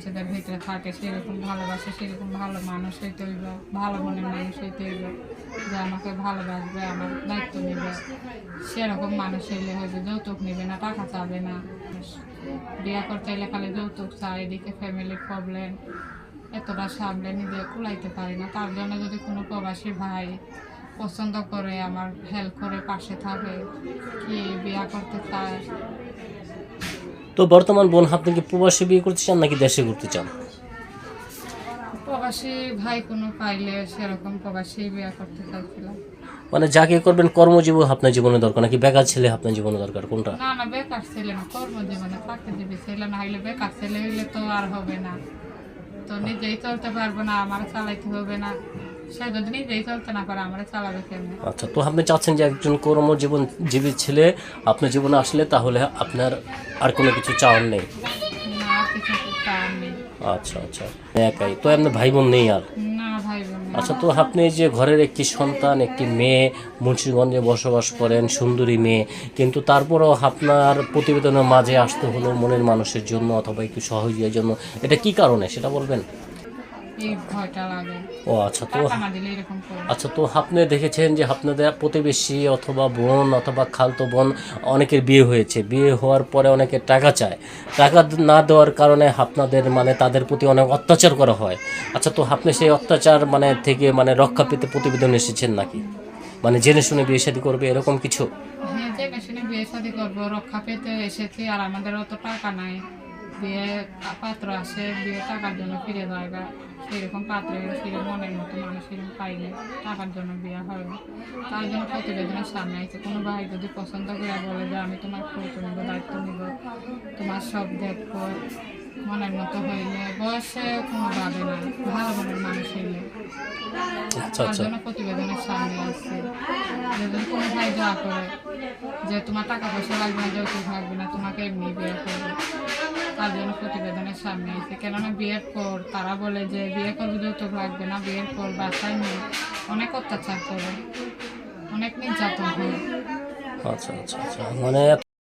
মানুষদের ভিতরে থাকে, সেরকম ভালোবাসে, সেরকম ভালো মানুষ হইতে হইব, ভালো মনের মানুষ হইতে হইব, যে আমাকে ভালোবাসবে, আমার দায়িত্ব নেবে। সেরকম মানুষ হইলে হইবে যৌতুক নেবে না, টাকা চাবে না। বিয়া করতে এলে খালি যৌতুক চায়, এদিকে ফ্যামিলির প্রবলেম এতটা সামলে নিজে কুলাইতে পারি না। তার জন্য যদি কোনো প্রবাসী ভাই পছন্দ করে, আমার হেল্প করে পাশে থাকে, কি বিয়া করতে চায় তো বর্তমান বোন আপনি কি প্রবাসী বিয়ে করতে চান নাকি দেশে করতে চান? প্রবাসী ভাই কোনো পাইলে সেরকম প্রবাসী বিয়া করতে চাইছিলাম। মানে যাকে করবেন কর্মজীবন আপনার জীবনে দরকার নাকি বেকার ছেলে আপনার জীবনে দরকার কোনটা? না না বেকার ছেলে না কর্মজীবনে চাকরিজীবী ছেলে না হইলে বেকার ছেলে হইলে তো আর হবে না। তো নিজেই চলতে পারব না আমার চালাইতে হবে না। আচ্ছা তো আপনি চাচ্ছেন যে একজন কর্মজীবন জীবী ছেলে আপনার জীবনে আসলে তাহলে আপনার আর কোনো কিছু চাওয়ার নেই? আচ্ছা আচ্ছা একাই। তো আপনার ভাই বোন নেই আর। আচ্ছা তো আপনি যে ঘরের একটি সন্তান একটি মেয়ে মুন্সিগঞ্জে বসবাস করেন সুন্দরী মেয়ে কিন্তু তারপরও আপনার প্রতিবেদনের মাঝে আসতে হলো মনের মানুষের জন্য অথবা একটু সহজের জন্য। এটা কি কারণে? সেটা বলবেন? এই ভয়টা লাগে। ও আচ্ছা তো আচ্ছা তো আপনি দেখেছেন যে আপনাদের প্রতিবেশী অথবা বোন অথবা খালতো বোন অনেকের বিয়ে হয়েছে। বিয়ে হওয়ার পরে অনেকে টাকা চায়। টাকা না দেওয়ার কারণে আপনাদের মানে তাদের প্রতি অনেক অত্যাচার করা হয়। আচ্ছা তো আপনি সেই অত্যাচার মানে থেকে মানে রক্ষা পেতে প্রতিবেদন এসেছেন নাকি? মানে জেনে শুনে বিয়ে শাদী করবে এরকম কিছু? হ্যাঁ জেনে শুনে বিয়ে শাদি করব রক্ষা পেতে এসেছি আর আমাদের অত টাকা নাই। বিয়ে পাত্র আসে বিয়ে টাকার জন্য ফিরে যায়। সেরকম পাত্র সেরকম মনের মতো মানুষ এরকম পাইলে টাকার জন্য বিয়ে হয়। তার জন্য প্রতিবেদনের সামনে আছে কোনো ভাই যদি পছন্দ করে বলে যে আমি তোমার খোঁজ নিব দায়িত্ব নিব তোমার সব দেখব মনের মতো হইলে বয়সে কোনো ভাবে না ভালো মনের মানুষ হইলে আচ্ছা তার আচ্ছা জন্য প্রতিবেদনের সামনে আসছে যদি কোনো ভাই দোয়া করে যে তোমার টাকা পয়সা লাগবে না যৌতুক লাগবে না তোমাকে এমনি বিয়ে করবে তার প্রতিবেদনের সামনে এসে, কেননা বিয়ের পর তারা বলে যে, বিয়ে করবে যৌতুক লাগবে না, বিয়ের পর বাসায় নিয়ে অনেক অত্যাচার করে, অনেক নির্যাতন হয় আচ্ছা আচ্ছা আচ্ছা। মানে